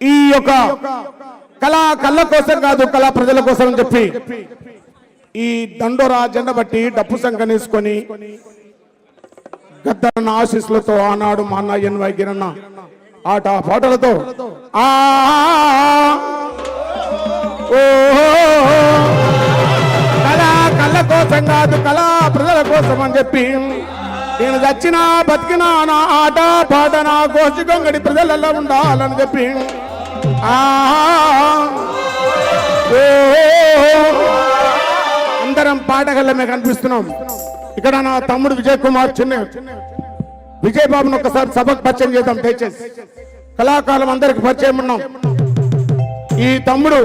ఈ యొక్క కళా కళ్ళ కోసం కాదు కళా ప్రజల కోసం అని చెప్పి ఈ దండోరా జెండ బట్టి డప్పు సంకనేసుకొని గద్దరన్న ఆశీస్సులతో ఆనాడు మా అన్న ఎన్ వైగిరన్న ఆట పాటలతో ఆ కళా కళ్ళ కోసం కాదు కళా ప్రజల కోసం అని చెప్పి నేను చచ్చినా బతికినా నా ఆట పాట నా కోసి గొంగడి ప్రజలలో ఉండాలని చెప్పి. అందరం పాటగల్లమే కనిపిస్తున్నాం. ఇక్కడ నా తమ్ముడు విజయ్ కుమార్ చిన్న విజయ్ బాబును ఒకసారి సభకు పరిచయం చేద్దాం దయచేసి. కళాకాలం అందరికి పరిచయం ఉన్నాం. ఈ తమ్ముడు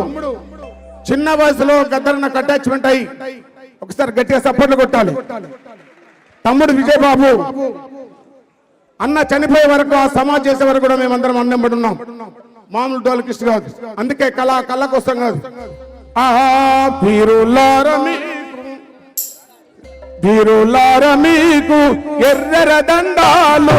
చిన్న వయసులో గద్దరన్న అటాచ్మెంట్ అయ్యి ఒకసారి గట్టిగా సపోర్ట్లు కొట్టాలి. తమ్ముడు విజయ్ బాబు అన్న చనిపోయే వరకు ఆ సమాజ్ చేసే వరకు కూడా మేమందరం అన్నంబడి ఉన్నాం మామూలు డోలు కృష్ణ కాదు. అందుకే కళ కళ కోసం కాదు. ఆ మీకు. ఎర్ర దండాలు.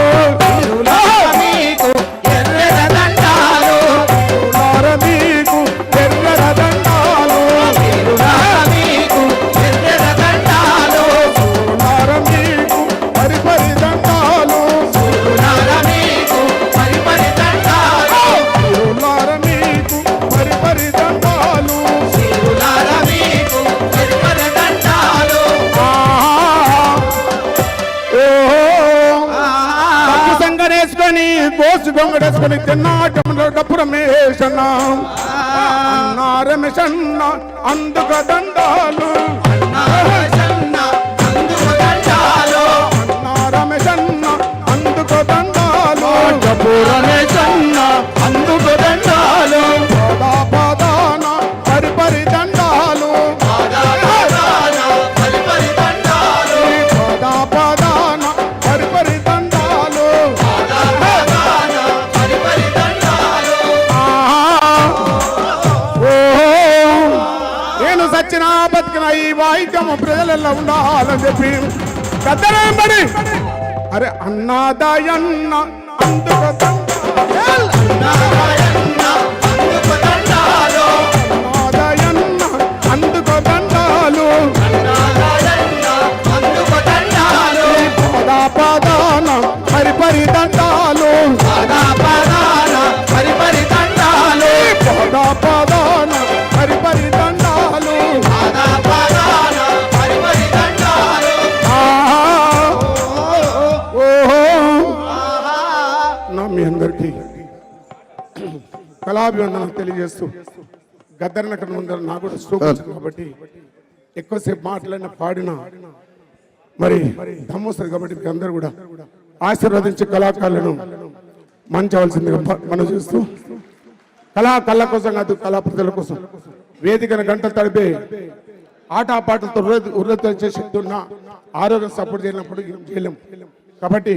కోసు గొంగడేసుకొని తిన్నాటంలో డబ్బు రమేష్ అన్న అన్న రమేష్ అన్న అందుక దండాలు. అన్న రమేష్ అన్న అందుకు దండాలు. డబ్బు నేను సచ్చిన బతికిన ఈ వాయిద్యం ప్రజలలో ఉండాలని చెప్పి పెద్దలేంబడి అరే అన్నాదాయన్న అందుకు అన్నాదాయ నా మీ అందరికీ. కళాభివందనం తెలియజేస్తూ గద్దరనక్కడ ముందర నాకు కూడా వచ్చింది కాబట్టి ఎక్కువసేపు మాటలైన పాడిన మరి దమ్ము వస్తుంది కాబట్టి మీ అందరూ కూడా ఆశీర్వదించి కళాకారులను మంచవలసిందిగా మనం చూస్తూ కళా కళ కోసం కాదు కళా ప్రజల కోసం వేదికను గంట తడిపే ఆటపాటలతో ఉర్రత చేసే ఉన్న ఆరోగ్యం సపోర్ట్ చేయనప్పుడు ఏం చేయలేం. కాబట్టి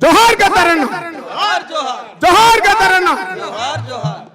జోహార్ గద్దరన్న జోహార్ గద్దరన్న